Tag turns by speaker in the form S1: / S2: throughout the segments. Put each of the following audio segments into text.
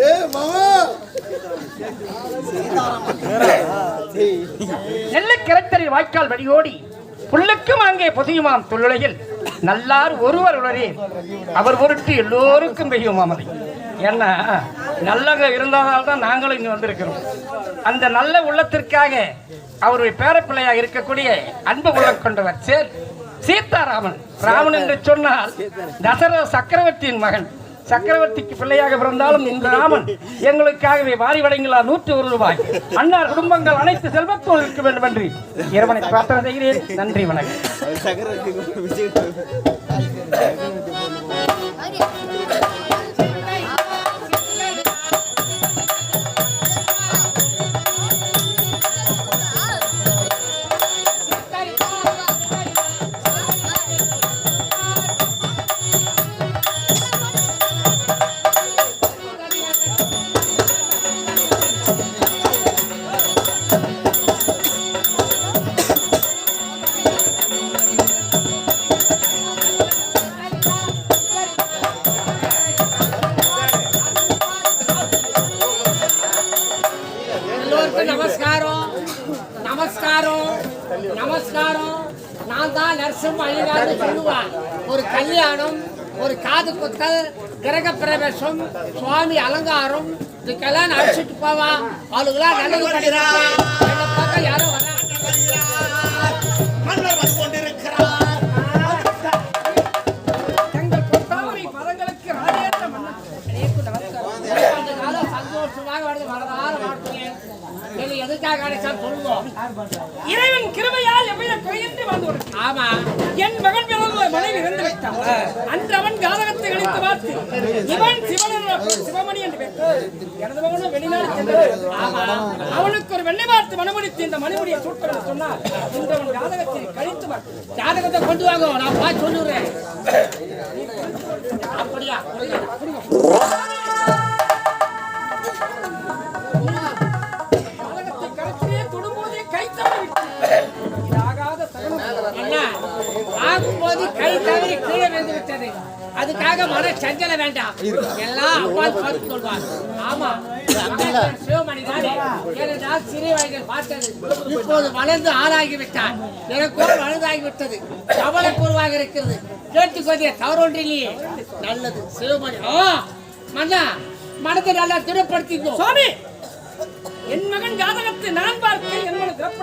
S1: ஏ மாமா
S2: நெல்ல கிரத்தரில் வாய்க்கால் வழியோடி புல்லுக்கும் அங்கே புதியுமாம் தொல்லுலகில் நல்லார் ஒருவர் உளரே அவர் பொருட்டு எல்லோருக்கும் பெய்யுமாம் அதை. ஏன்னா நல்லங்க இருந்ததால் தான் நாங்களும் இங்கே வந்திருக்கிறோம். அந்த நல்ல உள்ளத்திற்காக அவருடைய பேரப்பிள்ளையாக இருக்கக்கூடிய அன்பு உள்ளம் கொண்டவர் சேர். சீதாராமன் ராமன் என்று சொன்னால் தசரத சக்கரவர்த்தியின் மகன். சக்கரவர்த்திக்கு பிள்ளையாக பிறந்தாலும் இந்த ராமன் எங்களுக்காகவே வாரி வழங்கிலா நூற்றி ஒரு ரூபாய். அன்னார் குடும்பங்கள் அனைத்து செல்வத்தோடு இருக்க வேண்டும் என்று இறைவனை பிரார்த்தனை செய்கிறேன். நன்றி வணக்கம்.
S3: நமஸ்காரம். நான் தான் நரசிம்ம ஐயனார்னு சொல்லுவேன். ஒரு கல்யாணம் ஒரு காது குத்தல் கிரக பிரவேசம் சுவாமி அலங்காரம் இதுக்கெல்லாம் நான் அழைச்சிட்டு போவான் அவளுக்கெல்லாம் நல்லது கிடையாது என்னை பார்க்க யாரும் வர
S1: மன்னர் வந்து கொண்டிருக்கிறார்
S2: தங்கள் என் மகன் பிறந்த மனைவி இறந்து விட்டான். அன்று அவன் ஜாதகத்தை கழித்து பார்த்து இவன் சிவன் சிவமணி என்று பெற்றார். எனது மகனும் வெளிநாடு சென்றது
S3: ஆமா
S2: அவனுக்கு ஒரு வெண்ணை பார்த்து மனமுடித்து இந்த மணிமுடியை சூட்ட சொன்னால் சொன்னார் இன்று அவன் ஜாதகத்தை கழித்து பார்த்து
S3: ஜாதகத்தை கொண்டு வாங்க நான் பார்த்து சொல்லுறேன். அப்படியா? அதுக்காக மன சஞ்சல வேண்டாம். எல்லாம் அப்பா பார்த்து கொள்வார் ஆமா. அம்பேத்கர் சிவமணி தானே. ஏனென்றால் சிறிய வயதில் பார்த்தது. இப்போது வளர்ந்து ஆளாகி விட்டார். எனக்கோ வளர்ந்தாகி விட்டது. கவலை குருவாக இருக்கிறது. கேட்டுக்கொண்டே தவறொன்றிலேயே நல்லது. சிவமணி ஆ மன்னா மனதை நல்லா திடப்படுத்திக்கோ.
S2: சுவாமி! என் மகன் ஜாதகத்தை நான் பார்த்து என் வேண்டும்.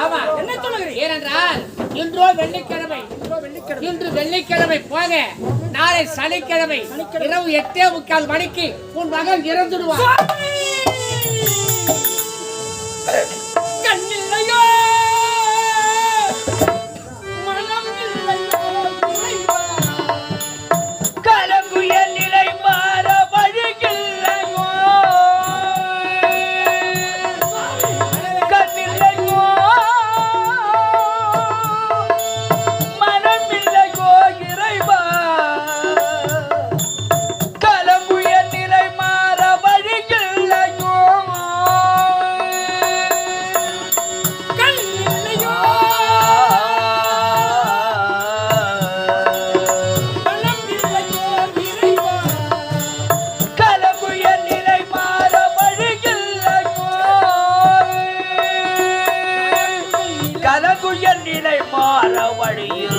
S3: ஆமா.
S2: என்ன சொல்லுகிறேன்
S3: ஏனென்றால் இன்றோ வெள்ளிக்கிழமை இன்று வெள்ளிக்கிழமை போக நாளை சனிக்கிழமை இரவு எட்டே முக்கால் மணிக்கு உன் மகன் இறந்துடுவான்.
S2: நிலை மாற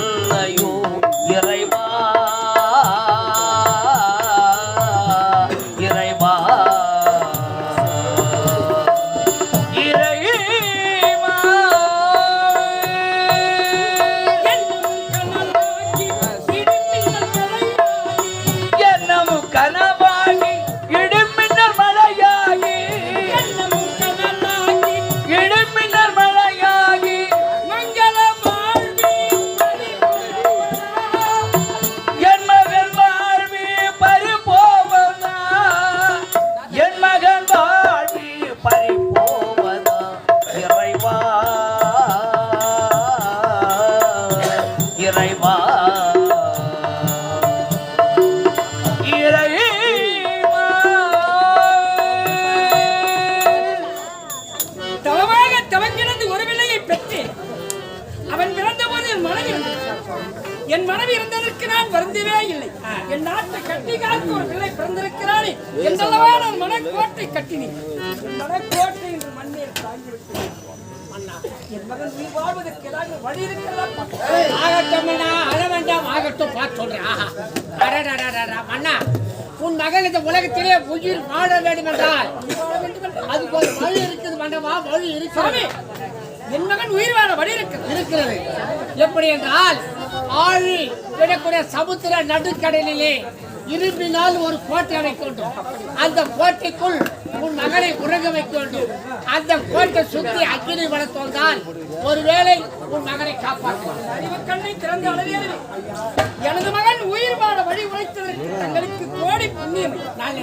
S4: என்
S2: மனைவி இருந்ததற்கு நான் வருந்தவே இல்லை. என் நாட்டை கட்டி காக்க ஒரு பிள்ளை பிறந்திருக்கிறானே என்றல்லவா நான் மனக்கோட்டை கட்டினேன். மனக்கோட்டை என்று மண்ணில் தாங்கிவிட்டேன்.
S3: உன் மகன் இந்த உலகத்திலே உயிர் வாழ வேண்டும் என்றால் அதுக்கு ஒரு வழி இருக்குது மண்டபா வழி இருக்கிறது.
S2: என் மகன் உயிர் வாழ வழி இருக்கிறது
S3: இருக்கிறது. எப்படி என்றால் ஆழி விடக்கூடிய சமுத்திர நடுக்கடலிலே இரும்பினால் ஒரு கோட்டை அமைக்க வேண்டும். அந்த கோட்டைக்குள் உன் மகனை உறங்க வைக்க வேண்டும். அந்த கோட்டை சுத்தி அக்கினி வளர்த்தோம்தான் ஒருவேளை உன் மகனை காப்பாற்றலாம்
S2: அறிவு கண்ணை திறந்து அளவே எனது மகன் உயிர் வாழ வழி உழைத்ததற்கு தங்களுக்கு கோடி புண்ணியம்.
S3: நான்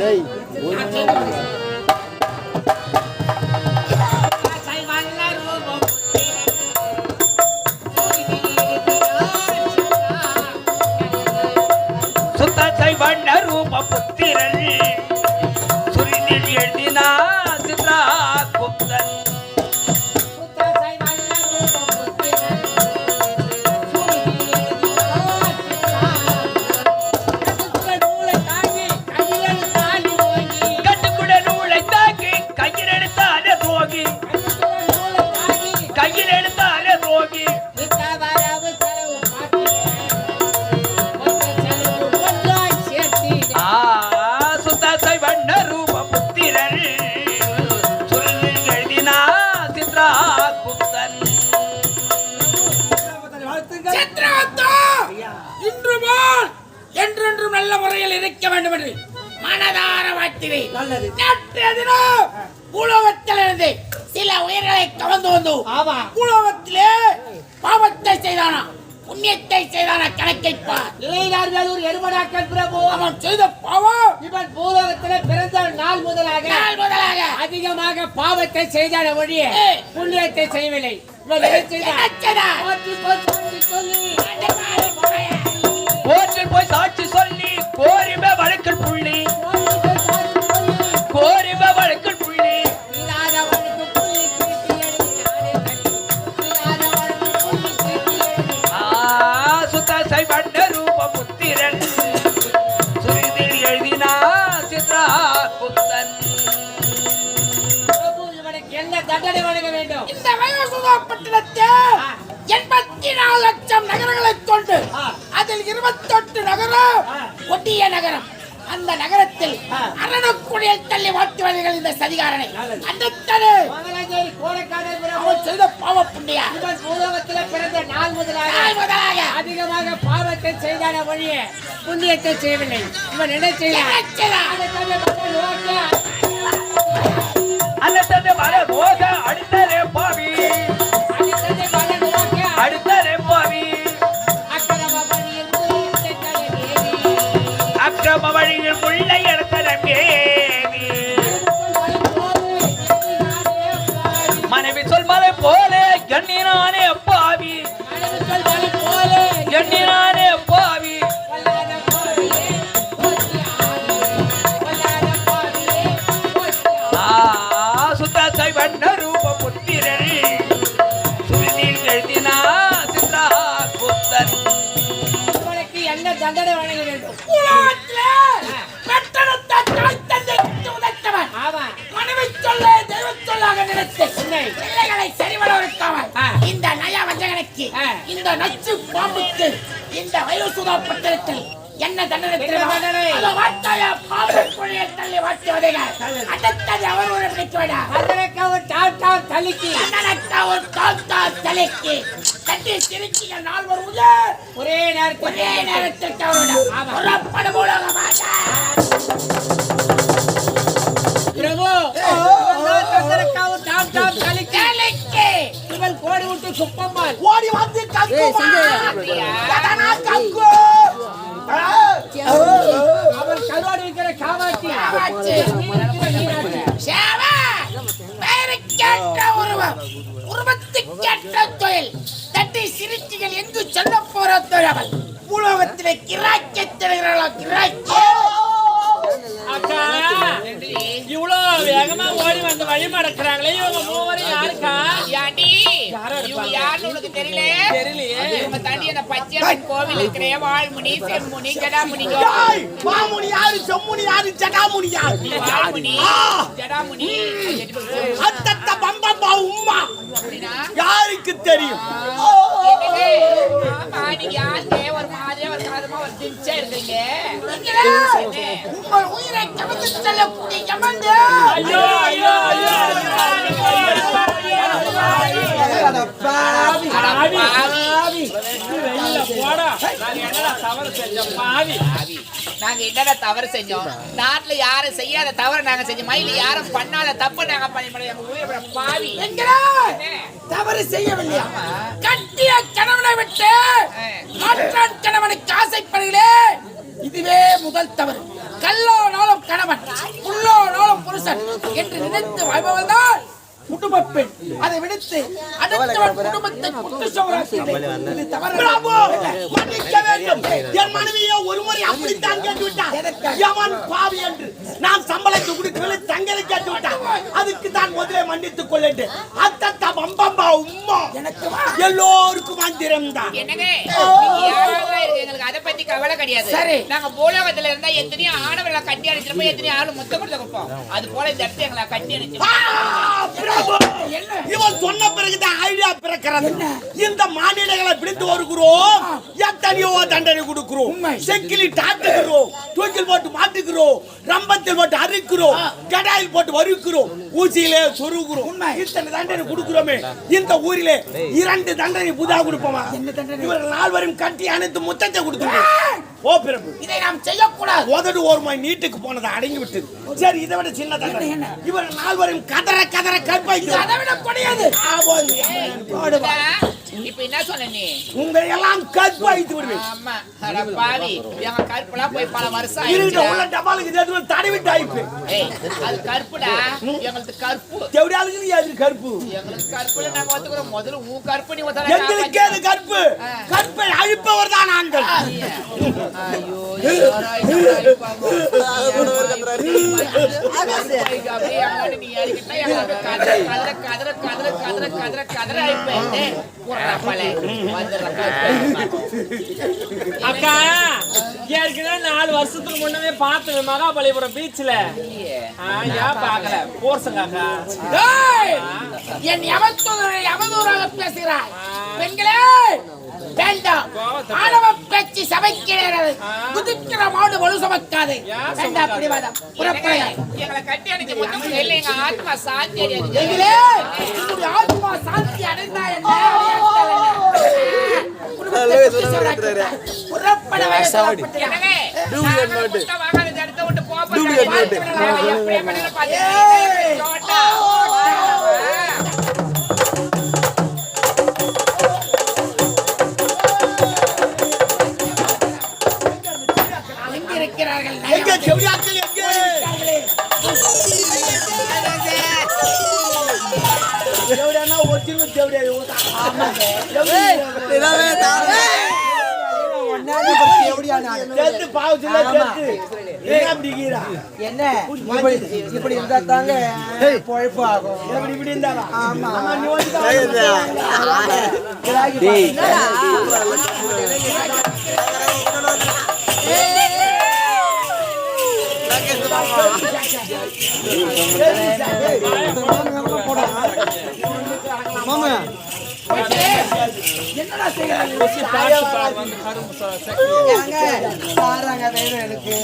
S3: வாழ்த்தினேன்
S2: நல்லது.
S3: தினம் பூலோகத்திலிருந்து சில உயிர்களை கவர்ந்து வந்து.
S2: ஆமா.
S3: பூலோகத்திலே பாவத்தை செய்தானா? புண்ணியத்தை செய்தானா? கணக்கைப்பார் இளைஞர்கள் ஒரு எருமடாக்கள் பிரபு. அவன் செய்த பாவம் இவன் பூலோகத்திலே பிறந்த நாள் முதலாக நாள் முதலாக. அதிகமாக பாவத்தை செய்தான ஒழிய புண்ணியத்தை செய்யவில்லை.
S4: போய் சாட்சி சொல்லி கோரிம வழக்கில் புள்ளி.
S3: இருபத்தெட்டு நகரம் கொடிய நகரம். அந்த நகரத்தில் அரணுக்குடியில் தள்ளி வாட்டுவார்கள் இந்த சதிகாரனை. அந்தத்தனு அவன் செய்த பாவ புண்ணியா? இவன் பூலோகத்தில் பிறந்த நாள் முதலாக நாள் முதலாக. அதிகமாக பாவத்தை செய்தான வழியே புண்ணியத்தை செய்யவில்லை. இவன் என்ன செய்ய
S4: அல்லது மலை மோக அடித்தரே பாவி.
S3: இந்த நச்சு பாம்புக்கு இந்த வயோசுதா பட்டணத்தில் என்ன தண்டனை தெரியுமா? வாட்டாயா பாம்பு குழியில் தள்ளி வாட்டி வதைகள். அடுத்தது அவரோட பிடிக்க வேண்டாம். தண்டனைக்கு ஒரு தால் தால் தலைக்கு. தட்டி சிரிக்கிய நால்வர் உயர். ஒரே நேரத்தில் தவறுவிடும். புறப்படு பூலோகமாக. பிரபு
S1: ஓடி வந்து கக்குமா எதனா கக்கு
S3: அவள் கருவாடு வைக்கிற காமாட்சி. உருவத்துக்கேற்ற தொழில். தட்டி சிரிச்சிகள் எங்கு சொல்ல போற தொழில் உலகத்திலே கிராக்கி தருகிறாளோ கிராக்கி.
S5: வேகமா ஓடி வந்து வழி மடக்குறாங்களே இவங்க மூவரும் யாருக்கா?
S3: யாண்டி? இவங்க யாருன்னு உனக்கு
S6: தெரியல?
S5: தெரியலையே.
S6: இவங்க தாண்டி என்ன பச்சையம்மன் கோவில் இருக்கிற வாழ்முனி செம்முனி ஜடாமுனி.
S7: மாமுனி யாரு? செம்முனி யாரு? ஜடாமுனி. யாரு
S6: வாழ்முனி. ஜடாமுனி
S7: அத்தத்த பம்பம்பா உம்மா.
S6: அப்படின்னா?
S7: யாருக்கு தெரியும்?
S6: ஆமா, நீங்க யாருங்க? ஒரு திணிச்சா இருக்கீங்க. என்ன?
S7: உங்கள் உயிரை கவர்ந்து செல்லக்கூடிய யமங்க
S5: ஐயோ ஐயோ ஐயோ
S6: பாவி.
S5: வெளியில போடா நாங்க என்னடா தவறு செஞ்சோம் பாவி
S6: பாவி. நாங்க என்னடா தவறு செஞ்சோம்? நாட்டுல யாரும் செய்யாத தவறு நாங்க செஞ்சோம். மயில யாரும் பண்ணாத தப்பு நாங்க பண்ணி எங்க உயிரை பாவி?
S7: தவறு செய்யவில்லையா? கட்டிய கணவனை விட்டு மாற்றான் கணவனுக்கு ஆசைப்படுகிறே. இதுவே முதல் தவறு. கல்லோனாலும் கணவன் புல்லோனாலும் புருஷன் என்று நினைத்து வாழ்பவள் தான் குடும்ப பெண். அதை விடுத்து அடுத்தவன் குடும்பத்தை குட்டு சோறாக்குகிறேன். இது தவறு. மன்னிக்க வேண்டும். என் மனைவியை ஒரு முறை அப்படித்தான் கேட்டு விட்டான் யமன் பாவி என்று நான் சம்பளத்தை கொடுக்கவில்லை தங்களை கேட்டு விட்டான் அதுக்கு தான் முதலே மன்னித்துக் கொள்ளேன் அத்தத்தா பம்பம்பா உம்மா. எனக்கு எல்லோருக்கும் மந்திரம் தான்.
S6: எங்களுக்கு அதை பத்தி கவலை கிடையாது.
S7: சரி.
S6: நாங்க பூலோகத்துல இருந்தா எத்தனையோ ஆணவர்களை கட்டி அடிச்சிருப்போம் எத்தனையோ ஆளு முத்தம் கொடுத்து கொடுப்போம். அது போல இந்த இடத்துல எங்களை கட்டி அடிச்சிருப்போம்.
S7: இவன் சொன்ன பிறகுதான் ஐடியா பிறக்கிறது. இந்த மாநிலங்களை பிடித்து வருகிறோம் எத்தனையோ தண்டனை கொடுக்கிறோம். செக்கிலி டாட்டுகிறோம் தூக்கில் போட்டு மாட்டுகிறோம். ரம்பத்தில் போட்டு அறுக்கிறோம். கடாயில் போட்டு வறுக்கிறோம். ஊசியிலே சொருகிறோம். இத்தனை தண்டனை கொடுக்கிறோமே. இந்த ஊரிலே இரண்டு தண்டனை புதா கொடுப்போமா? இவர்கள் நால்வரையும் கட்டி அனைத்து முத்தத்தை கொடுக்கிறோம் ஓ பிரபு இதை நாம் செய்யக்கூடாது. உதடு ஒரு மணி நீட்டுக்கு போனது அடங்கி விட்டது சரி இதை விட சின்ன தண்டனை இவர்கள் நால்வரையும் கதற கதற கற்பாய்க்கு அதை விட கொடையாது.
S6: இப்ப என்ன சொன்ன நீ?
S7: உங்களை எல்லாம் கற்பாய்த்து விடுவேன்.
S6: ஆமா பாவி. எங்க கருப்புலாம் போய் பல வருஷம்
S7: இருக்கிட்ட உள்ள. டபாலுக்கு
S6: ஏய் அது கருப்புடா எங்களுக்கு
S7: தேவையாளுக்கு அது கருப்பு
S6: எங்களுக்கு நாங்க ஒத்துக்கிறோம். முதல்ல உன் கருப்பு நீ
S7: எங்களுக்கே அது கருப்பு கற்பை? அழிப்பவர் தான்
S6: ஐயோ. அப்படியே நீ கதற, கதற, கதற, கதற, கதற, கதற அடிப்பேன்.
S5: அக்கா ஏற்கனவே நாலு வருஷத்துக்கு முன்னமே பார்த்தேன் மகாபலிபுரம் பீச்ல ஏன் பார்க்கல போர்சங்க அக்கா
S7: ஏய்! என் அவதூறாக பேசுகிறாய் பெண்களே வேண்டாம் ஆணவ பேச்சு சபைக்கிறது குதிக்கிற மாடு வலு சமைக்காது வேண்டாம் பிடிவாதம் புறப்படையா
S6: எங்களை கட்டி அடிச்சு மொத்தம் இல்லை எங்க ஆத்மா சாந்தி
S7: ஆத்மா சாந்தி அடைந்தா என்ன அடையாமல் என்ன? குடும்பத்தை குட்டி சோறாக்குறதா? புறப்பட வேண்டும்
S6: எனவே நாங்க முட்டை வாங்காத இந்த இடத்தை
S7: எங்க? செவியாக்கள் எங்கே? தேவடியானா ஒரிஜினல் தேவடியா
S8: என்ன? இப்படி இப்படி இருந்தா தாங்க பொழைப்பு ஆகும்
S7: எப்படி இப்படி இருந்தாரா?
S8: ஆமா.
S7: வந்து என்னடா செய்யறாங்க
S8: வேணும் எனக்கு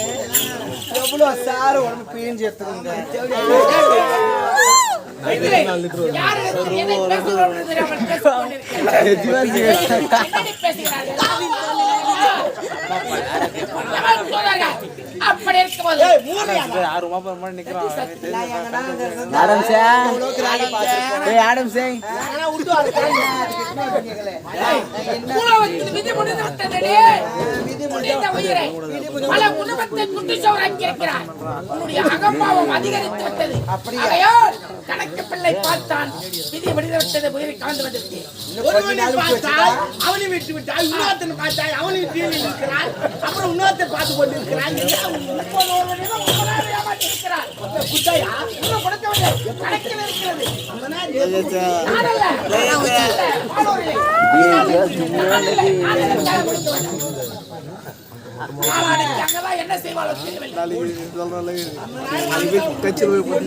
S8: எவ்வளவு சாறு உடம்பு பிழிஞ்சு எடுத்துக்கோங்க.
S7: யாரு கொண்டிருக்கிறேன். அகம்பாவம் அதிகரித்து விட்டது. கணக்கு பிள்ளை பார்த்தான். விதி முடிந்து விட்டது உயிரை கலந்து வந்தது ஒருவனை பார்த்தால் அவனை விட்டு விட்டாய் இன்னொருத்தனை பார்த்தாய் அவனை தீர்வு இருக்கிறான் அப்புறம் இன்னொருத்தன் பார்த்து கொண்டு இருக்கிறான் முப்பது ஒருவனிடம் முப்பதாயிரம் ஏமாற்றி
S1: இருக்கிறார் குட்டையா இன்னும் கொடுக்கவில்லை கணக்கில் இருக்கிறது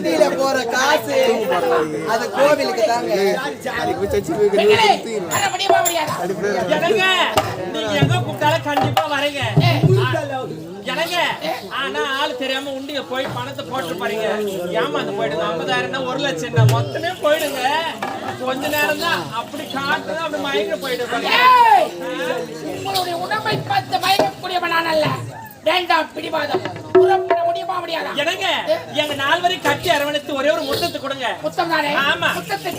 S1: என்ன
S8: போற காசு அது கோவிலுக்கு தாங்க
S5: கண்டிப்பா வரீங்க. ஆனா ஆள் தெரியாம உண்டிய போய் பணத்தை போட்டு பாருங்க ஏமாந்து போயிடுங்க. ஐம்பதாயிரம் ஒரு லட்சம் தான் மொத்தமே போயிடுங்க. கொஞ்ச நேரம் தான் அப்படி காட்டுறது அப்படி மயங்க போயிடு பாருங்க
S1: ஏய், உங்களுடைய உடம்பை பார்த்து மயக்கக்கூடியவன் நான் அல்ல. வேண்டாம் பிடிவாதம். புறப்பட முடியுமா முடியாதா?
S5: எனக்கு எங்க நால்வரை கட்டி அரவணைத்து ஒரே ஒரு முத்தத்தை கொடுங்க.
S1: முத்தம் தானே
S5: ஆமா.
S1: முத்தத்தை